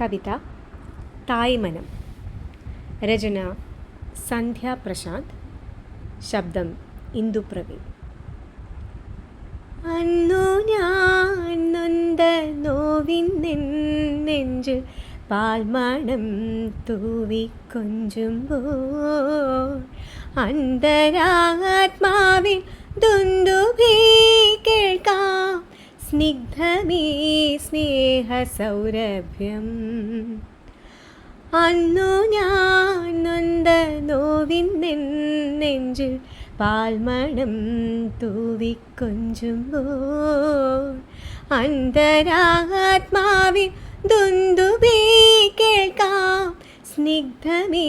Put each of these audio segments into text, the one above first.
കവിത തായ്മനം രചന സന്ധ്യ പ്രശാന്ത്. ശബ്ദം ഇന്ദുപ്രവീൺ അന്നു ഞാൻ നൊന്ത നോവിൻ നെഞ്ച് പാൽമണം തൂവി കൊഞ്ചുമ്പോൾ അന്തരാത്മാവിൽ ദുന്ദുഭീ കേൾക്കാം സ്നിഗ്ധമീ സ്നേഹസൗരഭ്യം അന്നു ഞാൻ നൊന്ത നോവിൻ നെഞ്ചിൽ പാൽമണം തൂവിക്കൊഞ്ചുമ്പോൾ അന്തരാത്മാവിൻ ദുന്ദുബി കേൾക്കാം സ്നിഗ്ധമീ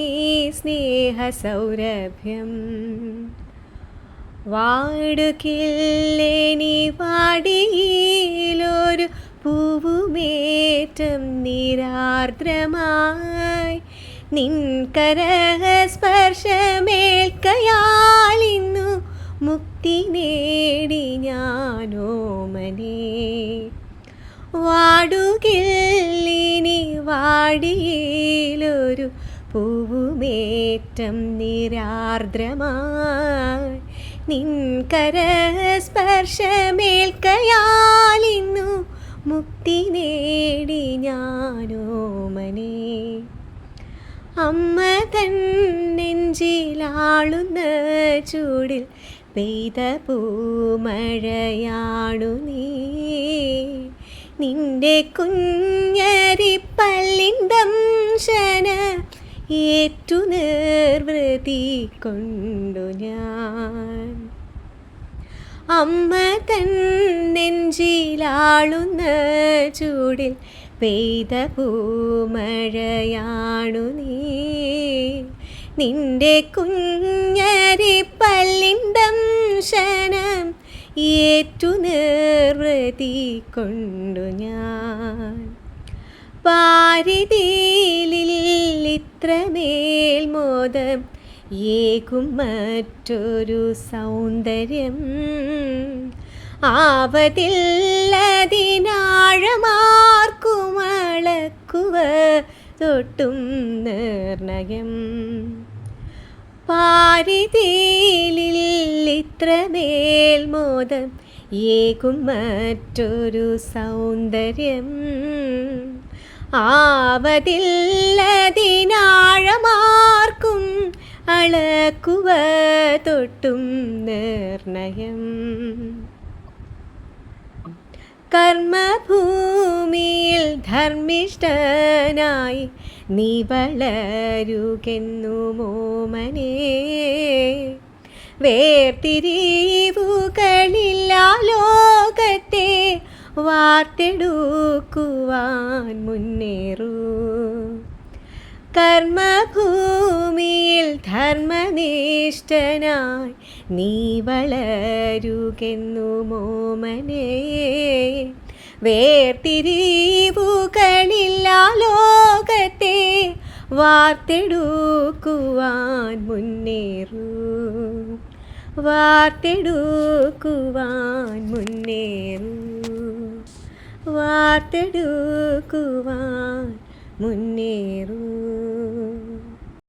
സ്നേഹസൗരഭ്യം വാടുകില്ലേനി വാടിയിലൊരു പൂവുമേറ്റം നിരാർദ്രമായി. നിൻകരസ്പർശമേൽക്കയാളിന്നു മുക്തി നേടി ഞാനോമനേ വാടുകില്ലിനി വാടിയിലൊരു പൂവുമേറ്റം നിരാർദ്രമായി. നിൻകരസ്പർശമേൽക്കയാലിന്നു മുക്തി നേടി ഞാനോമനേ അമ്മ തൻ നെഞ്ചിലാളുന്ന ചൂടിൽ പെയ്ത പൂമഴയാണു നീ. നിന്റെ കുഞ്ഞരിപ്പല്ലിൻ ദംശന ഏറ്റു നിർവൃതി കൊണ്ടു ഞാൻ. അമ്മ തൻ നെഞ്ചിലാളുന്ന ചൂടിൽ പെയ്ത പൂമഴയാണു നീ. നിന്റെ കുഞ്ഞരിപ്പല്ലിൻ ശനം ഏറ്റു നിർവൃതി കൊണ്ടു ഞാൻ. പാരിതീലിൽ ഇത്രമേൽ മോദം ഏകും മറ്റൊരു സൗന്ദര്യം. ആവതില്ലതിനാഴമാർക്കുമളക്കുവ തൊട്ടും നിർണയം. പാരിതിയിൽ ഇത്രമേൽ മോദം ഏകും മറ്റൊരു സൗന്ദര്യം. ആവതില്ലതിനാഴമാർക്കും അളക്കുവ തൊട്ടും നിർണയം. കർമ്മഭൂമിയിൽ ധർമ്മിഷ്ഠനായി നീ വളരുകെന്നു മോമനേ. വേർതിരിവുകളില്ലാ ലോകത്തെ വാർത്തെടുക്കുവാൻ മുന്നേറൂ. കർമ്മഭൂമിയിൽ ധർമ്മനിഷ്ഠനായി നീ വളരുകെന്നു മോമനേ. വേർതിരിവുകളില്ല ലോകത്തെ വാർത്തെടുക്കുവാൻ മുന്നേറൂ. വാർത്തെടുക്കുവാൻ മുന്നേറൂ. വാർത്തെടുക്കുവാൻ മുന്നേറൂ